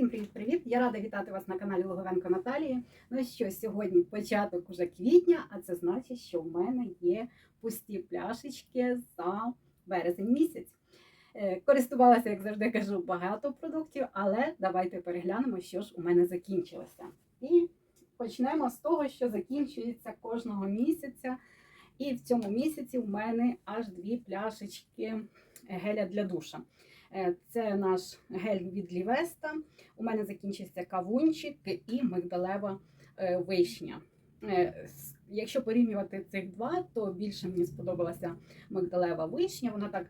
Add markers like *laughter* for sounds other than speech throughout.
Всім привіт-привіт! Я рада вітати вас на каналі Логовенко Наталії. Ну що, сьогодні початок уже квітня, а це значить, що в мене є пусті пляшечки за березень місяць. Е, Користувалася, як завжди кажу, багато продуктів, але давайте переглянемо, що ж у мене закінчилося. І почнемо з того, що закінчується кожного місяця. І в цьому місяці в мене аж дві пляшечки геля для душа. Е, Це наш гель від Лівеста. У мене закінчився кавунчик і мигдалева е, вишня. Е, Якщо порівнювати цих два, то більше мені сподобалася мигдалева вишня. Вона так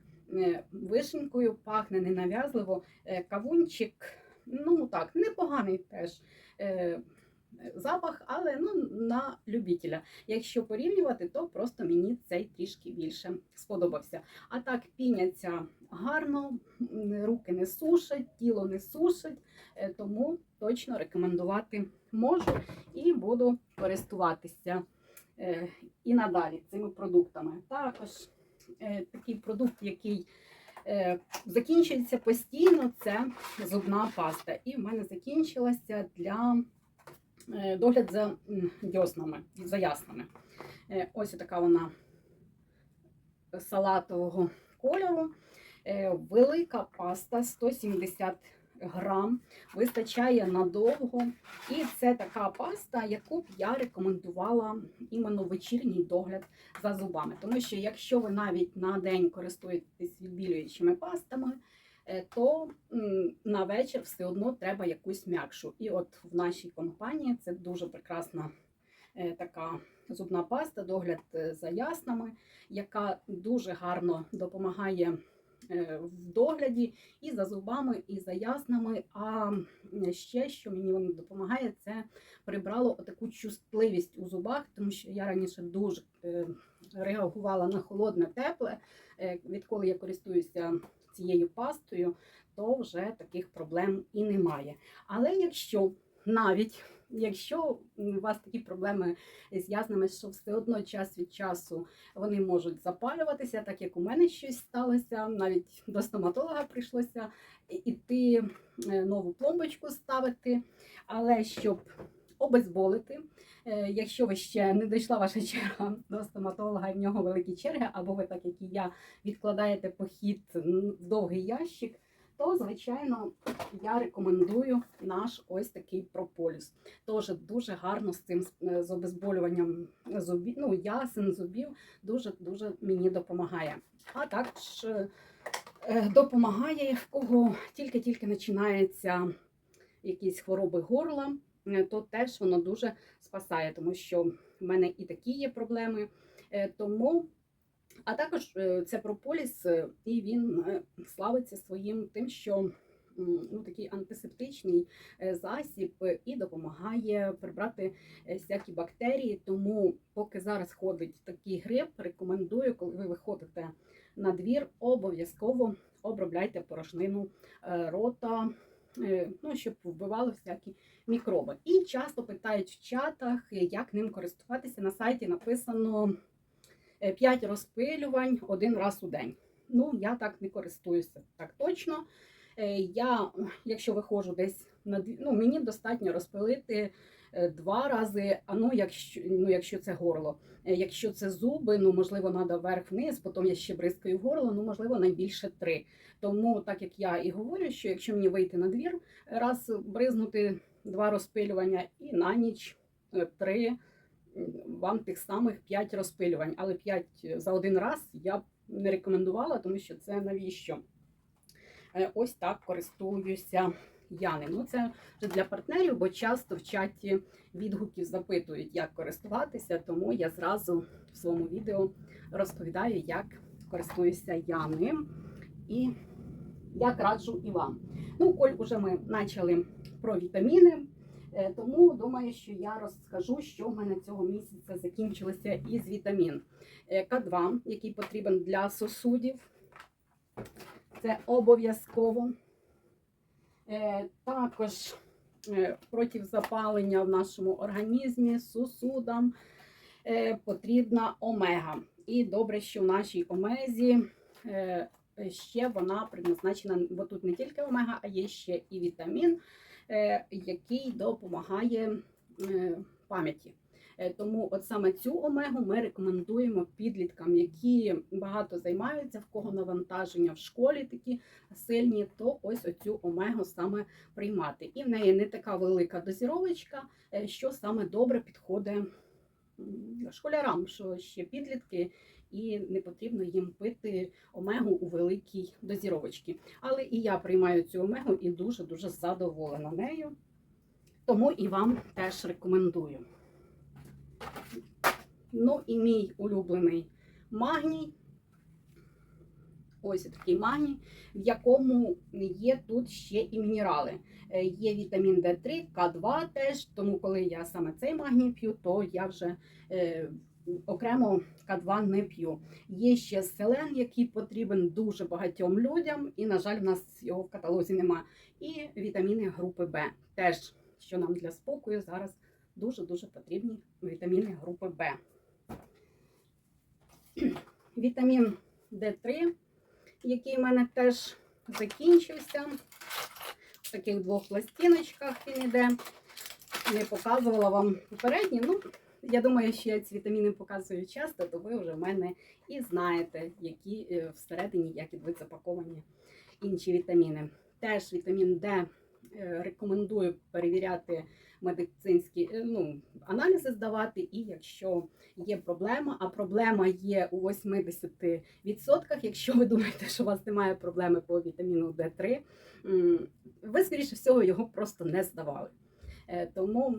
вишенькою пахне ненав'язливо. Кавунчик, ну так, непоганий теж запах, але ну, на любителя. Якщо порівнювати, то просто мені цей трішки більше сподобався. А так піняться гарно, руки не сушать, тіло не сушить, е, тому точно рекомендувати можу і буду користуватися е, і надалі цими продуктами. Також е, такий продукт, який закінчується постійно, це зубна паста. І в мене закінчилася для догляд за дьоснами, за яснами. Е, Ось така вона салатового кольору. Е, Велика паста 170 грам, вистачає надовго. І це така паста, яку б я рекомендувала іменно вечірній догляд за зубами. Тому що якщо ви навіть на день користуєтесь відбілюючими пастами, е, то на вечір все одно треба якусь м'якшу. І от в нашій компанії це дуже прекрасна е, така зубна паста, догляд е, за яснами, яка дуже гарно допомагає е, в догляді і за зубами, і за яснами. А ще що мені воно допомагає, це прибрало таку чутливість у зубах, тому що я раніше дуже е, реагувала на холодне, тепле. Е, Відколи я користуюся цією пастою, то вже таких проблем і немає. Але якщо навіть Якщо у вас такі проблеми з яснами, що все одно час від часу вони можуть запалюватися, так як у мене щось сталося, навіть до стоматолога прийшлося іти е, нову пломбочку ставити. Але щоб обезболити, якщо ви ще не дійшла ваша *laughs* черга до стоматолога і в нього великі черги, або ви, так як і я, відкладаєте похід в довгий ящик, то, звичайно, я рекомендую наш ось такий прополіс. Теж дуже гарно з цим е, з обезболюванням зубів, ну, ясен зубів, дуже-дуже мені допомагає. А також е, е, допомагає, в кого тільки-тільки починається якісь хвороби горла, е, то теж воно дуже спасає, тому що в мене і такі є проблеми. Е, Тому а також е, це прополіс, е, і він е, славиться своїм тим, що ну, такий антисептичний е, засіб е, і допомагає прибрати е, всякі бактерії. Тому, поки зараз ходить такий гриб, рекомендую, коли ви виходите на двір, обов'язково обробляйте порошнину е, рота. Е, Ну, щоб вбивали всякі мікроби. І часто питають в чатах, е, як ним користуватися. На сайті написано 5 розпилювань один раз у день. Ну, я так не користуюся так точно. Е, Я, якщо виходжу десь на ну, мені достатньо розпилити е, два рази, а ну, якщо, ну, якщо це горло. Е, Якщо це зуби, ну можливо, треба вверх-вниз, потім я ще бризкаю горло, ну можливо, найбільше три. Тому, так як я і говорю, що якщо мені вийти на двір, раз бризнути два розпилювання і на ніч е, три вам тих самих 5 розпилювань, але 5 за один раз я б не рекомендувала, тому що це навіщо? Е, Ось так користуюся я. Ну, це вже для партнерів, бо часто в чаті відгуків запитують, як користуватися, тому я зразу в своєму відео розповідаю, як користуюся я ним і як раджу і вам. Ну, коль уже ми почали про вітаміни. Е, Тому думаю, що я розкажу, що в мене цього місяця закінчилося із вітамін Е, К2, який потрібен для сосудів. Це обов'язково. Е, Також е, проти запалення в нашому організмі, сосудам е, потрібна омега. І добре, що в нашій омезі ще вона предназначена, бо тут не тільки омега, а є ще і вітамін який допомагає пам'яті. Е, Тому от саме цю омегу ми рекомендуємо підліткам, які багато займаються, в кого навантаження в школі такі сильні, то ось оцю омегу саме приймати. І в неї не така велика дозіровочка, е, що саме добре підходить школярам, що ще підлітки, і не потрібно їм пити омегу у великій дозіровочці. Але і я приймаю цю омегу і дуже дуже задоволена нею. Тому і вам теж рекомендую. Ну і мій улюблений магній. Ось такий магній, в якому є тут ще і мінерали. Е, Є вітамін D3, К2 теж, тому коли я саме цей магній п'ю, то я вже е, окремо К2 не п'ю. Є ще селен, який потрібен дуже багатьом людям, і, на жаль, в нас його в каталозі немає. І вітаміни групи Б теж, що нам для спокою зараз дуже-дуже потрібні вітаміни групи Б. Вітамін D3, який в мене теж закінчився. В таких двох пластиночках він іде. Не показувала вам попередні. Ну, я думаю, що я ці вітаміни показую часто, то ви вже в мене і знаєте, які е, всередині як ідуть запаковані інші вітаміни. Теж вітамін Д е, рекомендую перевіряти медицинські е, ну, аналізи здавати, і якщо є проблема, а проблема є у 80%, якщо ви думаєте, що у вас немає проблеми по вітаміну Д3, ви, скоріше всього, його просто не здавали. Е, Тому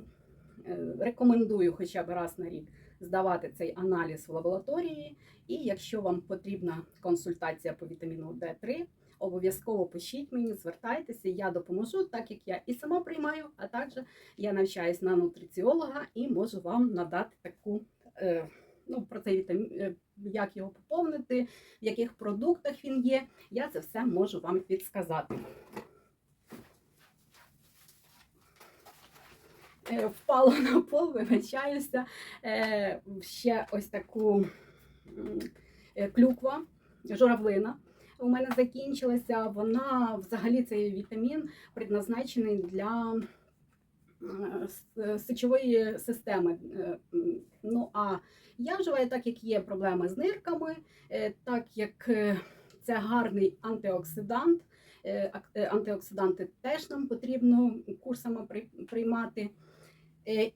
е, рекомендую хоча б раз на рік здавати цей аналіз в лабораторії. І якщо вам потрібна консультація по вітаміну Д3, обов'язково пишіть мені, звертайтеся, я допоможу, так як я і сама приймаю, а також я навчаюсь на нутриціолога і можу вам надати таку. е, Ну, про цей вітамін, е, як його поповнити, в яких продуктах він є, я це все можу вам підсказати. Е, Впало на пол, вибачаюся. Ще ось таку клюква, журавлина. У мене закінчилася. Вона взагалі цей вітамін предназначений для е, сечової системи. Е, Ну а я вживаю так, як є проблеми з нирками, е, так як це гарний антиоксидант. Антиоксиданти теж нам потрібно курсами при- приймати.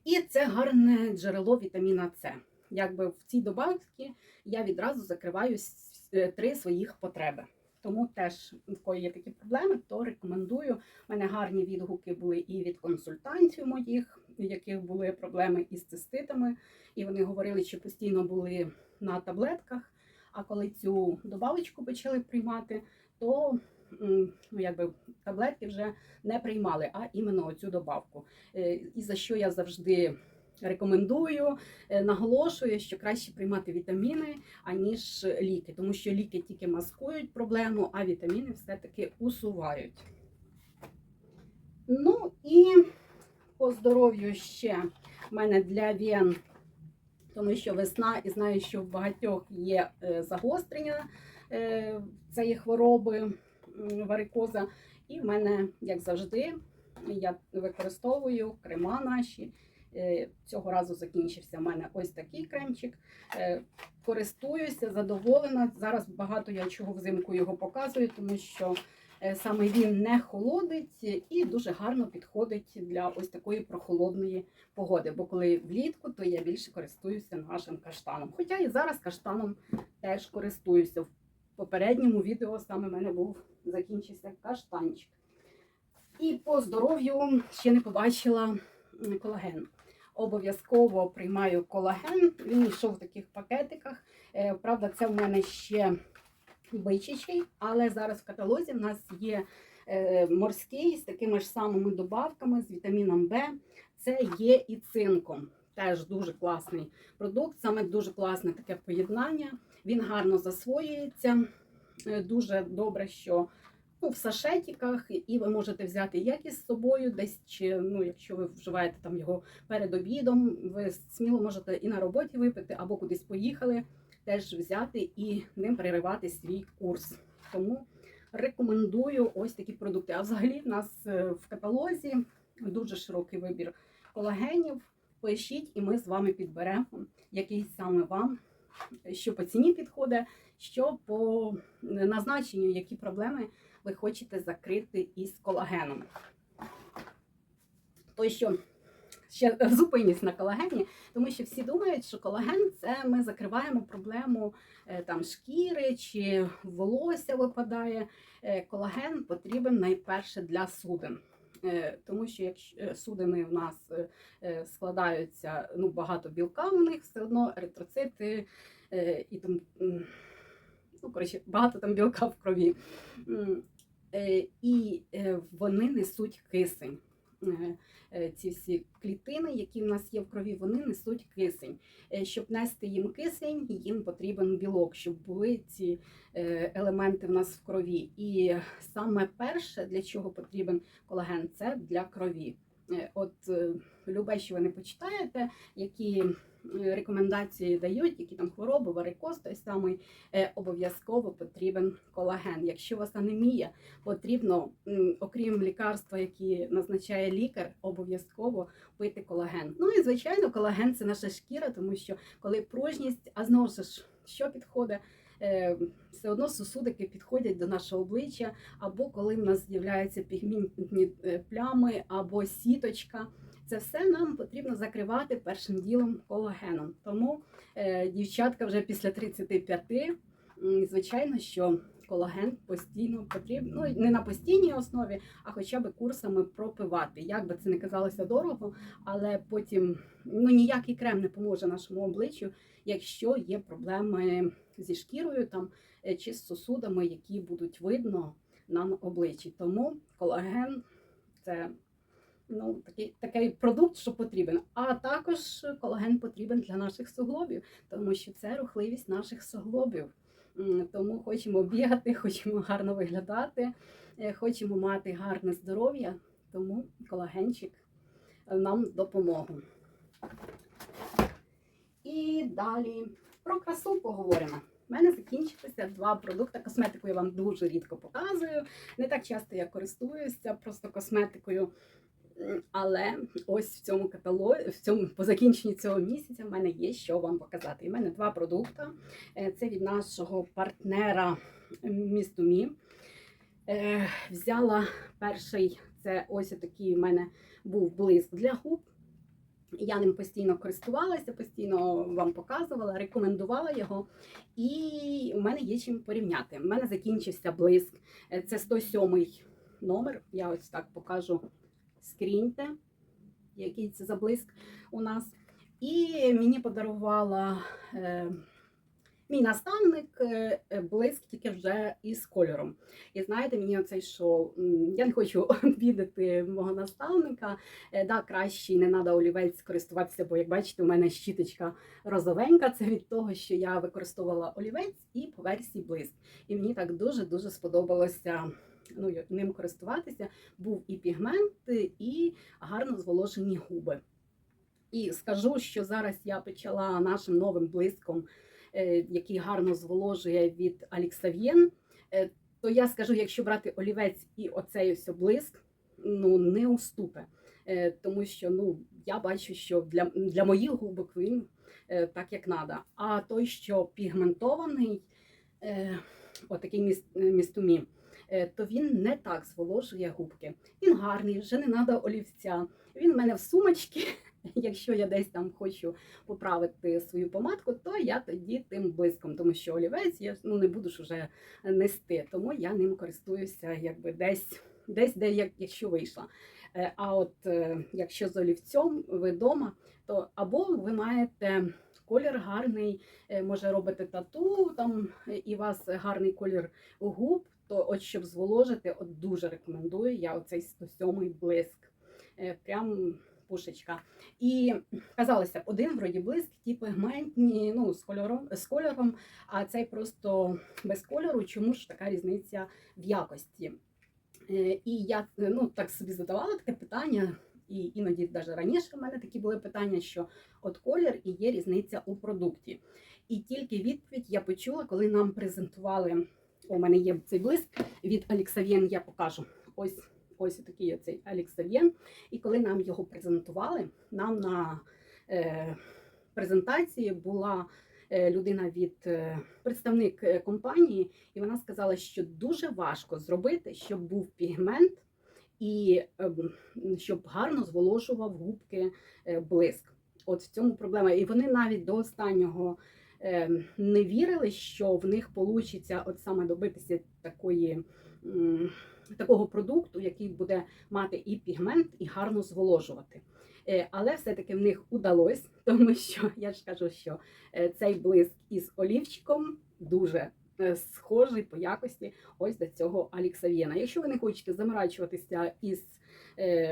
І це гарне джерело вітаміна С. Якби в цій добавці я відразу закриваю три своїх потреби. Тому теж, в кої є такі проблеми, то рекомендую. У мене гарні відгуки були і від консультантів моїх, у яких були проблеми із циститами, і вони говорили, що постійно були на таблетках. А коли цю добавочку почали приймати, то ну, якби таблетки вже не приймали, а іменно цю добавку. Е, І за що я завжди рекомендую, е, наголошую, що краще приймати вітаміни, аніж ліки, тому що ліки тільки маскують проблему, а вітаміни все-таки усувають. Ну і по здоров'ю ще в мене для вен, тому що весна, і знаю, що в багатьох є е, загострення е, цієї хвороби варикоза. І в мене, як завжди, я використовую крема наші. Е, Цього разу закінчився в мене ось такий кремчик. Е, Користуюся, задоволена. Зараз багато я чого взимку його показую, тому що е, саме він не холодить і дуже гарно підходить для ось такої прохолодної погоди. Бо коли влітку, то я більше користуюся нашим каштаном. Хоча і зараз каштаном теж користуюся. В попередньому відео саме в мене був закінчився каштанчик. І по здоров'ю ще не побачила колаген. Обов'язково приймаю колаген. Він йшов в таких пакетиках. Е, Правда, це в мене ще бичачий, але зараз в каталозі в нас є е, морський з такими ж самими добавками, з вітаміном Б. Це є і цинком. Теж дуже класний продукт, саме дуже класне таке поєднання. Він гарно засвоюється. Е, Дуже добре, що в сашетиках, і ви можете взяти як із собою, десь чи ну, якщо ви вживаєте там його перед обідом, ви сміло можете і на роботі випити, або кудись поїхали, теж взяти і ним переривати свій курс. Тому рекомендую ось такі продукти. А взагалі в нас е, в каталозі дуже широкий вибір колагенів. Пишіть, і ми з вами підберемо, який саме вам, що по ціні підходить, що по назначенню, які проблеми ви хочете закрити із колагеном. То що ще зупинюсь на колагені, тому що всі думають, що колаген це ми закриваємо проблему е, там шкіри чи волосся випадає. Е, Колаген потрібен найперше для суден. Е, Тому що якщо судини в нас складаються ну, багато білка у них, все одно еритроцити і там ну, коротше, багато там білка в крові. Е, І е, вони несуть кисень. Е, Ці всі клітини, які в нас є в крові, вони несуть кисень. Щоб нести їм кисень, їм потрібен білок, щоб були ці елементи в нас в крові. І саме перше, для чого потрібен колаген, це для крові. От любе, що ви не почитаєте, які рекомендації дають, які там хвороби, варикоз, той самий е, обов'язково потрібен колаген. Якщо у вас анемія, потрібно, окрім лікарства, які назначає лікар, обов'язково пити колаген. Ну і звичайно, колаген це наша шкіра, тому що коли пружність, а знову ж що підходить. Е, Все одно сусудики підходять до нашого обличчя, або коли в нас з'являються пігментні е, плями, або сіточка. Це все нам потрібно закривати першим ділом колагеном. Тому е, дівчатка вже після 35, звичайно, що колаген постійно потрібно, ну не на постійній основі, а хоча б курсами пропивати. Як би це не казалося дорого, але потім ну, ніякий крем не поможе нашому обличчю, якщо є проблеми зі шкірою там е, чи з сосудами, які будуть видно на обличчі. Тому колаген це ну, такий, такий продукт, що потрібен. А також колаген потрібен для наших суглобів, тому що це рухливість наших суглобів. Тому хочемо бігати, хочемо гарно виглядати, е, хочемо мати гарне здоров'я, тому колагенчик нам допомогу. І далі про красу поговоримо. У мене закінчилися два продукти. Косметику я вам дуже рідко показую. Не так часто я користуюся просто косметикою. Але ось в цьому каталозі, в цьому по закінченні цього місяця, в мене є що вам показати. І в мене два продукти. Е, Це від нашого партнера Містумі. Е, Взяла перший, це ось такий у мене був блиск для губ. Я ним постійно користувалася, постійно вам показувала, рекомендувала його. І у мене є чим порівняти. У мене закінчився блиск. Е, Це 107 номер. Я ось так покажу. Скріньте, який це за блиск у нас. І мені подарувала е, мій наставник е, е, блиск тільки вже із кольором. І знаєте, мені оцей м, я не хочу *laughs* обідати мого наставника. Е, да, краще не треба олівець користуватися, бо як бачите, у мене щіточка розовенька. Це від того, що я використовувала олівець і по версії блиск. І мені так дуже-дуже сподобалося ну, ним користуватися. Був і пігмент, і гарно зволожені губи. І скажу, що зараз я почала нашим новим блиском, е, який гарно зволожує від Аліксав'єн. Е, То я скажу, якщо брати олівець і оцей ось блиск, ну не уступе. Е, Тому що ну, я бачу, що для, для моїх губок він так як треба. А той, що пігментований, отакий міс, містумі, е, то він не так зволожує губки. Він гарний, вже не треба олівця. Він в мене в сумочці. *laughs* Якщо я десь там хочу поправити свою помадку, то я тоді тим блиском, тому що олівець я ну, не буду ж вже нести. Тому я ним користуюся якби десь, десь де як, якщо вийшла. Е, А от е, якщо з олівцем ви вдома, то або ви маєте колір гарний, е, може робите тату там, е, і у вас гарний колір губ, то от щоб зволожити, от дуже рекомендую я оцей 107 блиск. Е, Прям пушечка. І казалося, один вроді блиск, ті пігментні, ну, з кольором, з кольором, а цей просто без кольору. Чому ж така різниця в якості? Е, І я ну, так собі задавала таке питання, і іноді навіть раніше в мене такі були питання, що от колір і є різниця у продукті. І тільки відповідь я почула, коли нам презентували. У мене є цей блиск від Аліксавєн, я покажу. Ось Ось такий оцей Аліксавєн. І коли нам його презентували, нам на е, презентації була е, людина від е, представник е, компанії, і вона сказала, що дуже важко зробити, щоб був пігмент і ем, щоб гарно зволожував губки е, блиск. От в цьому проблема. І вони навіть до останнього не вірили, що в них вийде от саме добитися такої. Такого продукту, який буде мати і пігмент, і гарно зволожувати. Е, Але все-таки в них удалось, *laughs* тому що я ж кажу, що е, цей блиск із олівчиком дуже е, схожий по якості ось до цього Аліксавєна. Якщо ви не хочете заморачуватися із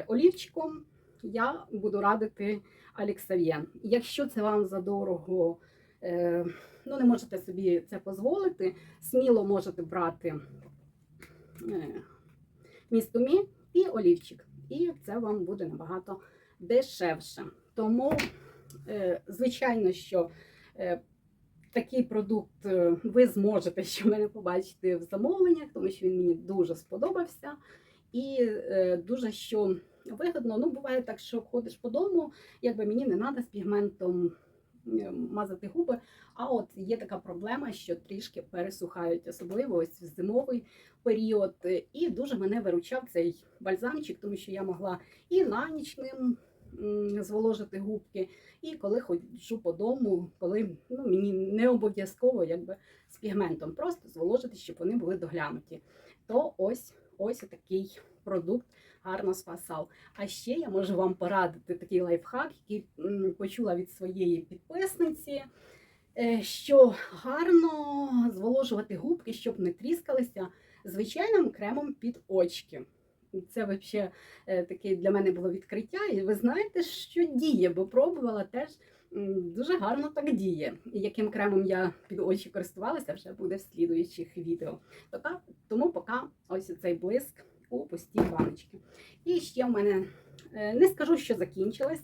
олівчиком, я буду радити Аліксавєн. Якщо це вам задорого, е, ну не можете собі це дозволити, сміло можете брати е, містомі і олівчик. І це вам буде набагато дешевше. Тому, е, звичайно, що е, такий продукт е, ви зможете ще мене побачити в замовленнях, тому що він мені дуже сподобався. І е, дуже що вигодно. Ну, буває так, що ходиш по дому, якби мені не треба з пігментом е, мазати губи. А от є така проблема, що трішки пересухають, особливо ось в зимовий період. І дуже мене виручав цей бальзамчик, тому що я могла і на ніч ним зволожити губки, і коли ходжу по дому, коли ну, мені не обов'язково якби, з пігментом, просто зволожити, щоб вони були доглянуті. То ось ось такий продукт гарно спасав. А ще я можу вам порадити такий лайфхак, який почула від своєї підписниці. е, Що гарно зволожувати губки, щоб не тріскалися звичайним кремом під очки. Це взагалі таке для мене було відкриття. І ви знаєте, що діє, бо пробувала теж дуже гарно так діє. І яким кремом я під очі користувалася, вже буде в слідуючих відео. Тому поки ось цей блиск у пустій баночки. І ще в мене е, не скажу, що закінчилась.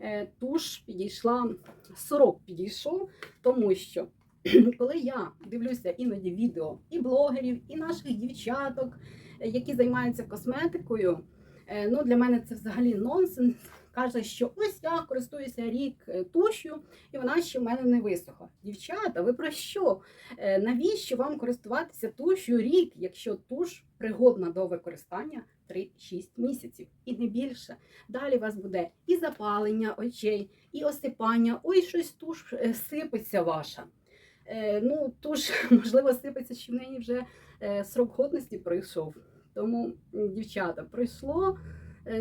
Е, Туш підійшла, сорок підійшов, тому що *clears throat* коли я дивлюся іноді відео і блогерів, і наших дівчаток, е, які займаються косметикою, ну для мене це взагалі нонсенс. Каже, що ось я користуюся рік е, тушю, і вона ще в мене не висохла. Дівчата, ви про що? Е, Навіщо вам користуватися тушю рік, якщо туш пригодна до використання 3-6 місяців і не більше? Далі у вас буде і запалення очей, і осипання. Ой, щось туш е, сипеться ваша. Ну, туш, *laughs* можливо, сипеться, що в неї вже срок годності пройшов. Тому, дівчата, пройшло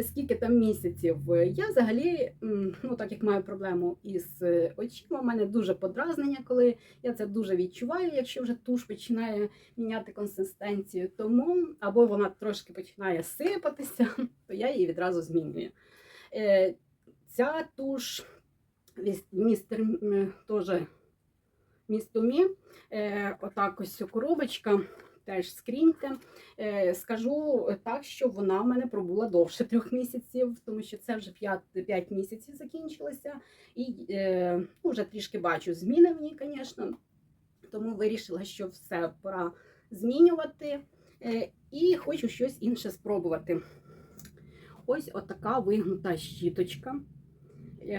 скільки там місяців. Е, Я взагалі, ну так як маю проблему із е, очима, у мене дуже подразнення, коли я це дуже відчуваю, якщо вже туш починає міняти консистенцію. Тому або вона трошки починає сипатися, *laughs* то я її відразу змінюю. Е, Ця туш містер теж містомі. Е, отак ось коробочка. Теж скріньте. Е, скажу так, що вона в мене пробула довше трьох місяців, тому що це вже 5, 5 місяців закінчилося. І е, ну, вже трішки бачу зміни в ній, звісно. Тому вирішила, що все пора змінювати. Е, і хочу щось інше спробувати. Ось отака вигнута щіточка.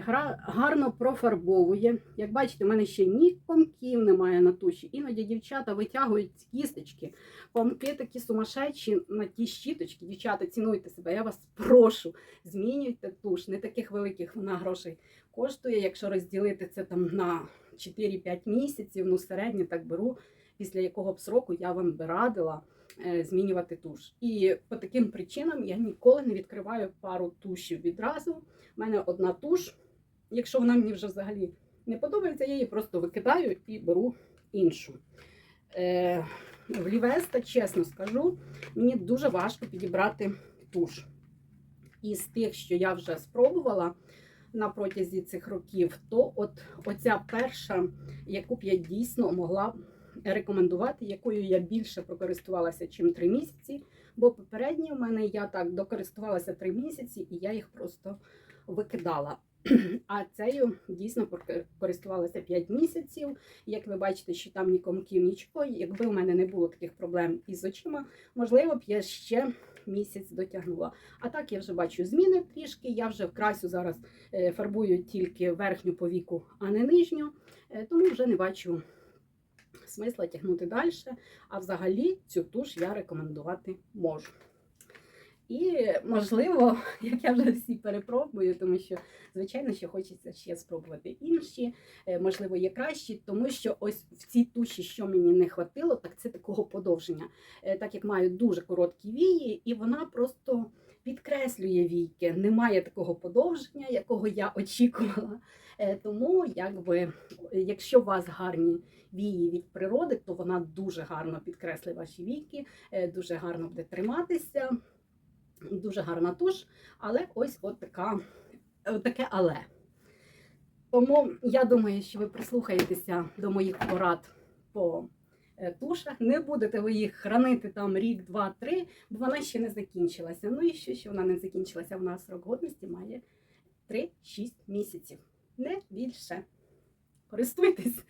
Гра гарно профарбовує. Як бачите, у мене ще ні комків немає на туші. Іноді дівчата витягують кісточки. Комки такі сумасшедші на ті щіточки. Дівчата, цінуйте себе, я вас прошу. Змінюйте туш. Не таких великих вона грошей коштує. Якщо розділити це там на 4-5 місяців, ну середньо так беру, після якого б сроку я вам би радила е, змінювати туш. І по таким причинам я ніколи не відкриваю пару тушів відразу. У мене одна туш. Якщо вона мені вже взагалі не подобається, я її просто викидаю і беру іншу. Е, в Лівеста, чесно скажу, мені дуже важко підібрати туш. Із тих, що я вже спробувала на протязі цих років, то от оця перша, яку б я дійсно могла рекомендувати, якою я більше прокористувалася, чим 3 місяці. Бо попередні в мене я так докористувалася 3 місяці, і я їх просто викидала. *clears throat* А цею дійсно користувалася 5 місяців. Як ви бачите, що там ні комків, нічого. Якби у мене не було таких проблем із очима, можливо б я ще місяць дотягнула. А так я вже бачу зміни трішки. Я вже красю зараз е, фарбую тільки верхню повіку, а не нижню. Е, Тому вже не бачу смисла тягнути далі. А взагалі цю туш я рекомендувати можу. І можливо, *laughs* як я вже всі перепробую, тому що, звичайно, що хочеться ще спробувати інші, е, можливо, є кращі, тому що ось в цій туші, що мені не хватило, так це такого подовження. Е, Так як маю дуже короткі вії, і вона просто підкреслює війки. Немає такого подовження, якого я очікувала. Е, Тому, якби, якщо у вас гарні вії від природи, то вона дуже гарно підкреслить ваші війки, е, дуже гарно буде триматися. Дуже гарна туш, але ось от така, от таке але. Тому я думаю, що ви прислухаєтеся до моїх порад по е, тушах. Не будете ви їх хранити там рік, два, три, бо вона ще не закінчилася. Ну і що, що вона не закінчилася? Вона срок годності має 3-6 місяців. Не більше. Користуйтесь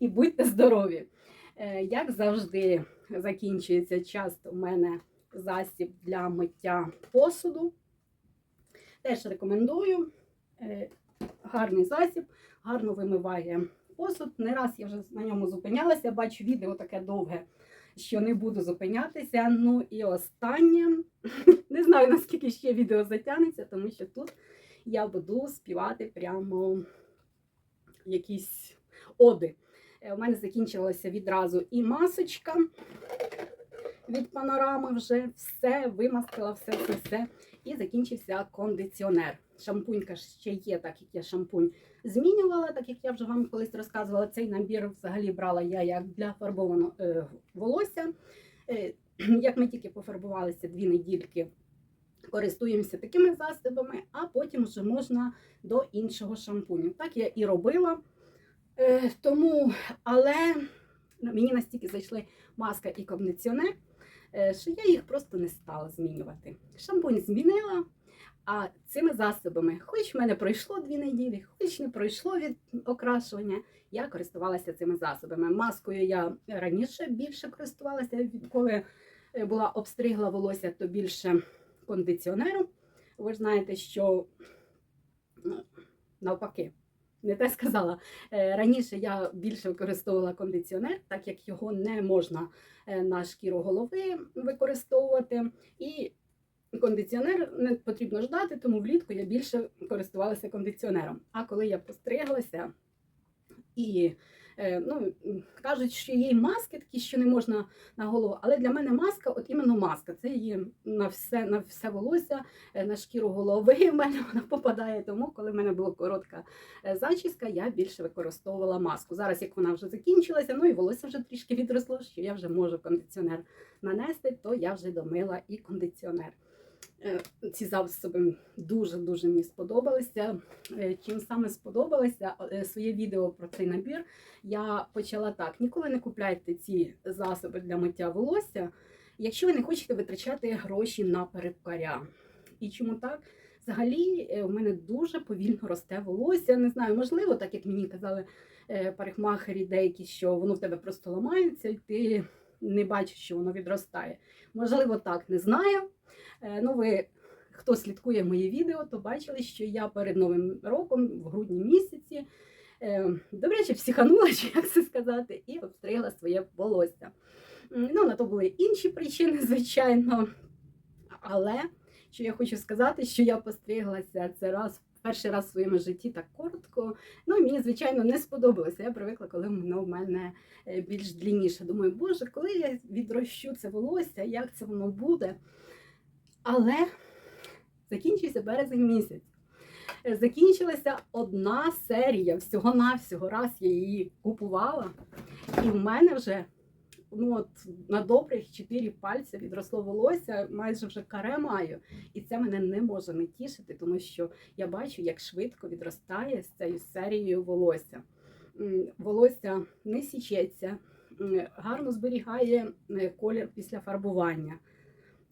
і будьте здорові. Е, Як завжди, закінчується часто у мене засіб для миття посуду. Теж рекомендую. Е, Гарний засіб, гарно вимиває посуд. Не раз я вже на ньому зупинялася, бачу відео таке довге, що не буду зупинятися. Ну і останнє, *laughs* не знаю наскільки ще відео затягнеться, тому що тут я буду співати прямо якісь оди. Е, У мене закінчилася відразу і масочка від панорами вже все вимастила, все, все, все. І закінчився кондиціонер. Шампунька ще є, так як я шампунь змінювала, так як я вже вам колись розказувала. Цей набір взагалі брала я як для фарбованого е, волосся. Е, *clears throat* як ми тільки пофарбувалися дві недільки, користуємося такими засобами, а потім вже можна до іншого шампуню. Так я і робила. Е, тому, але мені настільки зайшли маска і кондиціонер, що я їх просто не стала змінювати. Шампунь змінила, а цими засобами, хоч в мене пройшло дві неділі, хоч не пройшло від окрашування, я користувалася цими засобами. Маскою я раніше більше користувалася, коли е, була обстригла волосся, то більше кондиціонером. Ви ж знаєте, що ну, навпаки. Не те сказала. Е, Раніше я більше використовувала кондиціонер, так як його не можна е, на шкіру голови використовувати. І кондиціонер не потрібно ждати, тому влітку я більше користувалася кондиціонером. А коли я постриглася і ну, кажуть, що є маски такі, що не можна на голову, але для мене маска, от іменно маска, це її на все, на все волосся, е, на шкіру голови в мене вона попадає. Тому, коли в мене була коротка е, зачіска, я більше використовувала маску. Зараз, як вона вже закінчилася, ну і волосся вже трішки відросло, що я вже можу кондиціонер нанести, то я вже домила і кондиціонер. Е, Ці засоби дуже-дуже мені сподобалися. Е, Чим саме сподобалося е, своє відео про цей набір, я почала так: ніколи не купляйте ці засоби для миття волосся, якщо ви не хочете витрачати гроші на перукаря. І чому так? Взагалі, у мене дуже повільно росте волосся. Не знаю, можливо, так як мені казали парикмахері деякі, що воно в тебе просто ламається, і ти не бачиш, що воно відростає. Можливо, так, не знаю. Е, Ну, ви, хто слідкує мої відео, то бачили, що я перед Новим роком, в грудні місяці, е, добре, чи психанула, *laughs* чи як це сказати, і обстригла своє волосся. Ну, на то були інші причини, *laughs* звичайно. Але що я хочу сказати, що я постриглася це раз. Перший раз в своєму житті так коротко. Ну мені, звичайно, не сподобалося. Я привикла, коли воно в мене е, більш длінніше. Думаю, боже, коли я відрощу це волосся, як це воно буде. Але закінчився березень місяць. Закінчилася одна серія. Всього-навсього раз я її купувала. І в мене вже ну, от, на добрих 4 пальці відросло волосся, майже вже каре маю. І це мене не може не тішити, тому що я бачу, як швидко відростає з цією серією волосся. Волосся не січеться, гарно зберігає е, колір після фарбування.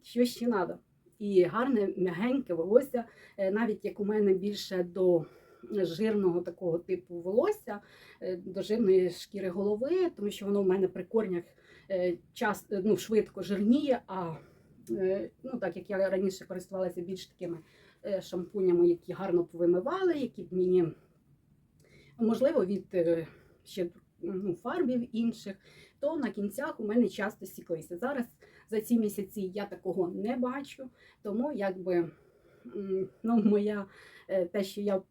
Що ще треба? І гарне м'ягеньке волосся, е, навіть як у мене більше до жирного такого типу волосся, е, до жирної шкіри голови, тому що воно в мене при корнях е, час, ну, швидко жирніє. А ну, так як я раніше користувалася більш такими шампунями, які гарно повимивали, які б мені можливо від ще ну, фарбів інших, то на кінцях у мене часто сіклися. Зараз за ці місяці я такого не бачу, тому якби ну, моя е, те, що я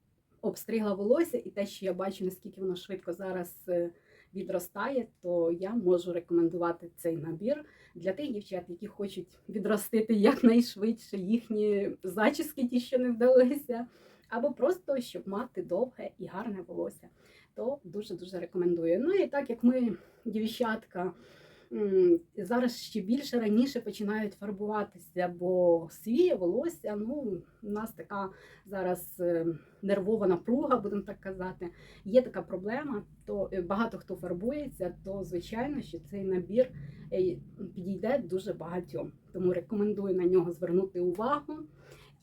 обстригла волосся, і те, що я бачу, наскільки воно швидко зараз е, відростає, то я можу рекомендувати цей набір для тих дівчат, які хочуть відростити якнайшвидше їхні зачіски, ті, що не вдалися, або просто щоб мати довге і гарне волосся. То дуже дуже рекомендую. Ну і так як ми, дівчатка, зараз ще більше раніше починають фарбуватися, бо свіє волосся. Ну, у нас така зараз е, нервова напруга, будемо так казати. Є така проблема, то е, багато хто фарбується, то звичайно, що цей набір е, підійде дуже багатьом. Тому рекомендую на нього звернути увагу.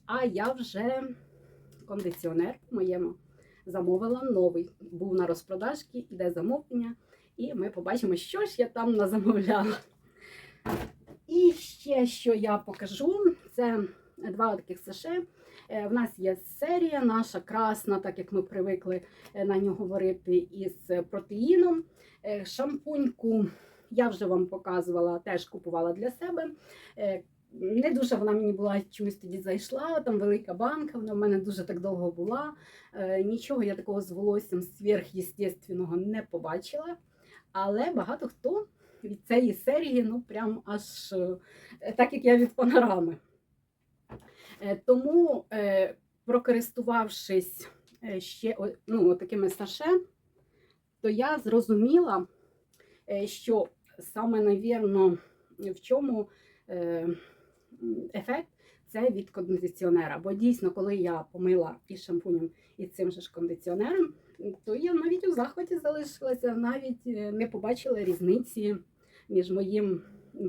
А я вже кондиціонер моєму замовила новий. Був на розпродажці, іде замовлення, і ми побачимо, що ж я там назамовляла. І ще що я покажу, це два таких саше. Е, В нас є серія наша красна, так як ми привикли е, на нього говорити, із протеїном. Е, Шампуньку я вже вам показувала, теж купувала для себе. Не дуже вона мені була чомусь тоді зайшла. Там велика банка, вона в мене дуже так довго була. Нічого я такого з волоссям сверхъестественного не побачила. Але багато хто від цієї серії, ну прям аж е, так як я від панорами. Е, Тому, е, прокористувавшись ще ну, такими саше, то я зрозуміла, що саме, навірно, в чому ефект це від кондиціонера. Бо дійсно, коли я помила і шампунем, і цим же ж кондиціонером, то я навіть у захваті залишилася, навіть е, не побачила різниці між моїм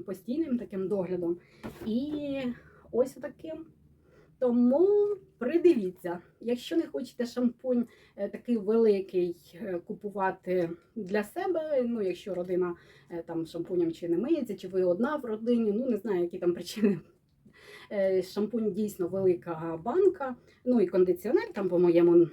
постійним таким доглядом і ось таким. Тому придивіться, якщо не хочете шампунь е, такий великий е, купувати для себе, ну якщо родина там шампунем чи не миється, чи ви одна в родині, ну не знаю, які там причини. Шампунь дійсно велика банка, ну і кондиціонер там, по-моєму,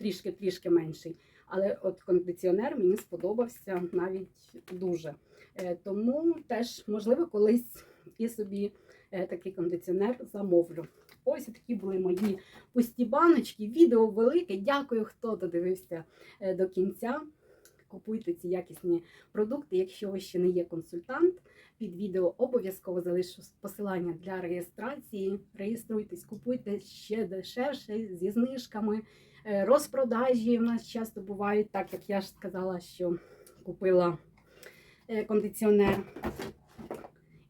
трішки-трішки менший. Але от кондиціонер мені сподобався навіть дуже. Е, Тому теж, можливо, колись і собі е, такий кондиціонер замовлю. Ось такі були мої пусті баночки. Відео велике. Дякую, хто додивився е, до кінця. Купуйте ці якісні продукти. Якщо ви ще не є консультант, під відео обов'язково залишу посилання для реєстрації. Реєструйтесь, купуйте ще дешевше зі знижками. Е, Розпродажі в нас часто бувають, так як я ж сказала, що купила е, кондиціонер.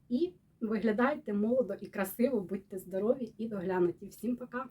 І виглядайте молодо і красиво, будьте здорові і доглянуті. Всім пока!